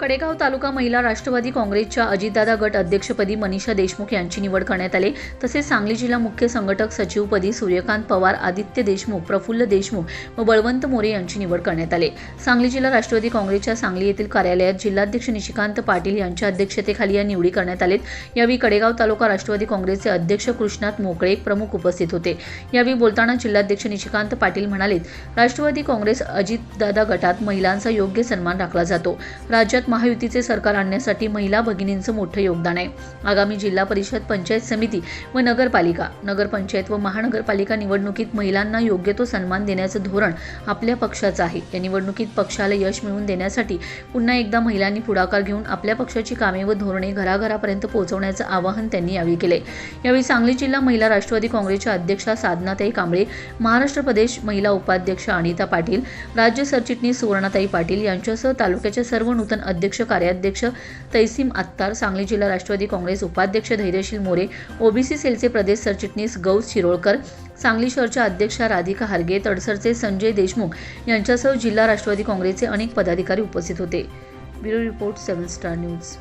Kadegaon taluka महिला राष्ट्रवादी काँग्रेसच्या अजितदादा गट अध्यक्षपदी मनीषा देशमुख यांची निवड करण्यात आली. तसेच सांगली जिल्हा मुख्य संघटक सचिवपदी सूर्यकांत पवार आदित्य देशमुख प्रफुल्ल देशमुख व बळवंत मोरे यांची निवड करण्यात आली. सांगली जिल्हा राष्ट्रवादी काँग्रेसच्या सांगली येथील कार्यालयात जिल्हाध्यक्ष निशिकांत पाटील यांच्या अध्यक्षतेखाली या निवडी करण्यात आलेत. यावेळी कडेगाव तालुका राष्ट्रवादी काँग्रेसचे अध्यक्ष कृष्णात मोकळे प्रमुख उपस्थित होते. यावेळी बोलताना जिल्हाध्यक्ष निशिकांत पाटील म्हणालेत राष्ट्रवादी काँग्रेस अजितदादा गटात महिलांचा योग्य सन्मान राखला जातो. राज्यात महायुतीचे सरकार आणण्यासाठी महिला भगिनींचं मोठं योगदान आहे. आगामी जिल्हा परिषद पंचायत समिती व नगरपालिका नगरपंचायत व महानगरपालिका निवडणुकीत महिलांना योग्य तो सन्मान देण्याचं धोरण आपल्या पक्षाचं आहे. या निवडणुकीत पक्षाला यश मिळवून देण्यासाठी पुन्हा एकदा महिलांनी पुढाकार घेऊन आपल्या पक्षाची कामे व धोरणे घराघरापर्यंत पोहोचवण्याचं आवाहन त्यांनी यावेळी केले. यावेळी सांगली जिल्हा महिला राष्ट्रवादी काँग्रेसच्या अध्यक्षा साधनाताई कांबळे महाराष्ट्र प्रदेश महिला उपाध्यक्ष अनिता पाटील राज्य सरचिटणीस सुवर्णाताई पाटील यांच्यासह तालुक्याच्या सर्व नूतन अध्यक्ष कार्याध्यक्ष तैसीम आत्तार सांगली जिल्हा राष्ट्रवादी काँग्रेस उपाध्यक्ष धैर्यशील मोरे ओबीसी सेलचे प्रदेश सरचिटणीस गौस शिरोळकर सांगली शहरच्या अध्यक्षा राधिका हारगे तडसरचे संजय देशमुख यांच्यासह जिल्हा राष्ट्रवादी काँग्रेसचे अनेक पदाधिकारी उपस्थित होते. Bureau report seven star news.